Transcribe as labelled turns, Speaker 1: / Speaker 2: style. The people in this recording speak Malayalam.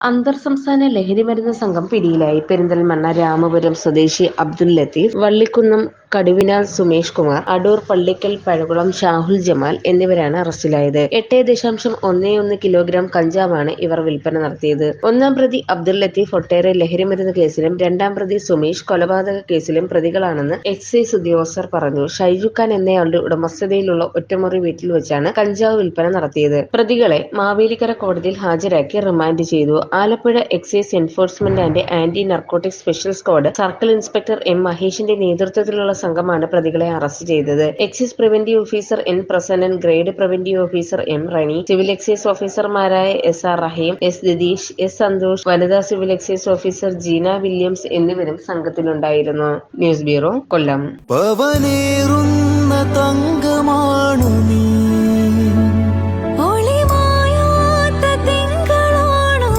Speaker 1: അന്തർ സംസ്ഥാന ലഹരിമരുന്ന് സംഘം പിടിയിലായി. പെരിന്തൽമണ്ണ രാമപുരം സ്വദേശി അബ്ദുൽ ലത്തീഫ് വള്ളിക്കുന്നം കടുവിനാൽ സുമേഷ് കുമാർ അടൂർ പള്ളിക്കൽ പഴകുളം ഷാഹുൽ ജമാൽ എന്നിവരാണ് അറസ്റ്റിലായത്. എട്ട് ദശാംശം ഒന്നേ ഒന്ന് കിലോഗ്രാം കഞ്ചാവാണ് ഇവർ വിൽപ്പന നടത്തിയത്. ഒന്നാം പ്രതി അബ്ദുൽ ലത്തീഫ് ഒട്ടേറെ ലഹരിമരുന്ന് കേസിലും രണ്ടാം പ്രതി സുമേഷ് കൊലപാതക കേസിലും പ്രതികളാണെന്ന് എക്സൈസ് ഉദ്യോഗസ്ഥർ പറഞ്ഞു. ഷൈജു ഖാൻ എന്നയാളുടെ ഉടമസ്ഥതയിലുള്ള ഒറ്റമുറി വീട്ടിൽ വെച്ചാണ് കഞ്ചാവ് വിൽപ്പന നടത്തിയത്. പ്രതികളെ മാവേലിക്കര കോടതിയിൽ ഹാജരാക്കി റിമാൻഡ് ചെയ്തു. Alappuzha excise enforcement and anti narcotic special squad circle inspector M മഹേഷിന്റെ നേതൃത്വത്തിലുള്ള സംഘമാണ് പ്രതികളെ അറസ്റ്റ് ചെയ്തത്. Excise preventive officer N Prasannan grade preventive officer M Roni civil excise ഓഫീസർമാരായ S R Raheem S Ditheesh S Santhosh വനിതാ civil excise officer Jeena Williams എന്നിവരും സംഘത്തിലുണ്ടായിരുന്നു. News
Speaker 2: bureau Kollam. നീ.
Speaker 3: ഒളിമായാത്ത തിങ്കളാണു